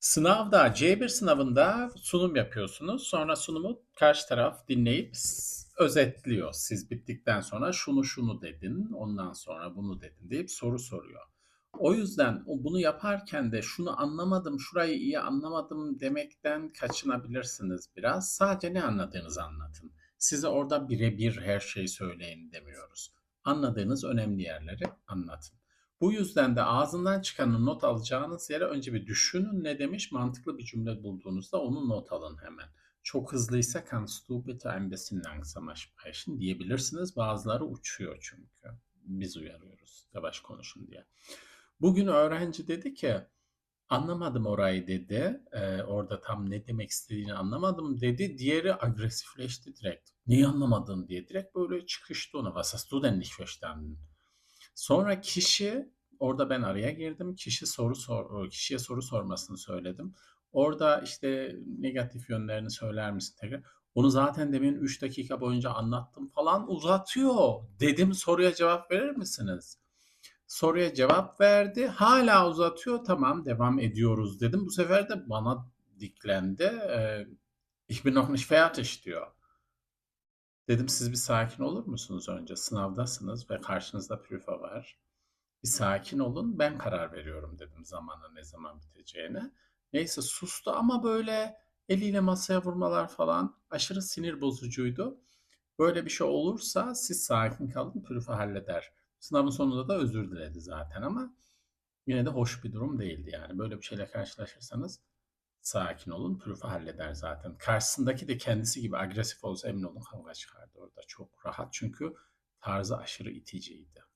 Sınavda, C1 sınavında sunum yapıyorsunuz. Sonra sunumu karşı taraf dinleyip özetliyor. Siz bittikten sonra şunu şunu dedin, ondan sonra bunu dedin deyip soru soruyor. O yüzden bunu yaparken de şunu anlamadım, şurayı iyi anlamadım demekten kaçınabilirsiniz biraz. Sadece ne anladığınızı anlatın. Size orada birebir her şeyi söyleyin demiyoruz. Anladığınız önemli yerleri anlatın. Bu yüzden de ağzından çıkanı not alacağınız yere önce bir düşünün ne demiş mantıklı bir cümle bulduğunuzda onu not alın hemen. Çok hızlıysa kannst du bitte ein bisschen langsamer diyebilirsiniz. Bazıları uçuyor çünkü. Biz uyarıyoruz yavaş konuşun diye. Bugün öğrenci dedi ki anlamadım orayı dedi. Ee, orada tam ne demek istediğini anlamadım dedi. Diğeri agresifleşti direkt. Neyi anlamadın diye direkt böyle çıkıştı ona. Was hast du denn nicht verstanden? Sonra kişi orada ben araya girdim. Kişi soru sor kişiye soru sormasını söyledim. Orada işte negatif yönlerini söyler misin tekrar? Onu zaten demin 3 dakika boyunca anlattım falan uzatıyor. Dedim soruya cevap verir misiniz? Soruya cevap verdi. Hala uzatıyor. Tamam devam ediyoruz dedim. Bu sefer de bana diklendi. Ee, ich bin noch nicht fertig diyor. Dedim siz bir sakin olur musunuz önce? Sınavdasınız ve karşınızda prüfa var. Bir sakin olun ben karar veriyorum dedim zamana ne zaman biteceğine. Neyse sustu ama böyle eliyle masaya vurmalar falan aşırı sinir bozucuydu. Böyle bir şey olursa siz sakin kalın prüfa halleder. Sınavın sonunda da özür diledi zaten ama yine de hoş bir durum değildi yani. Böyle bir şeyle karşılaşırsanız sakin olun prüfa halleder zaten. Karşısındaki de kendisi gibi agresif olsa emin olun kavga çıkardı orada. Çok rahat çünkü tarzı aşırı iticiydi.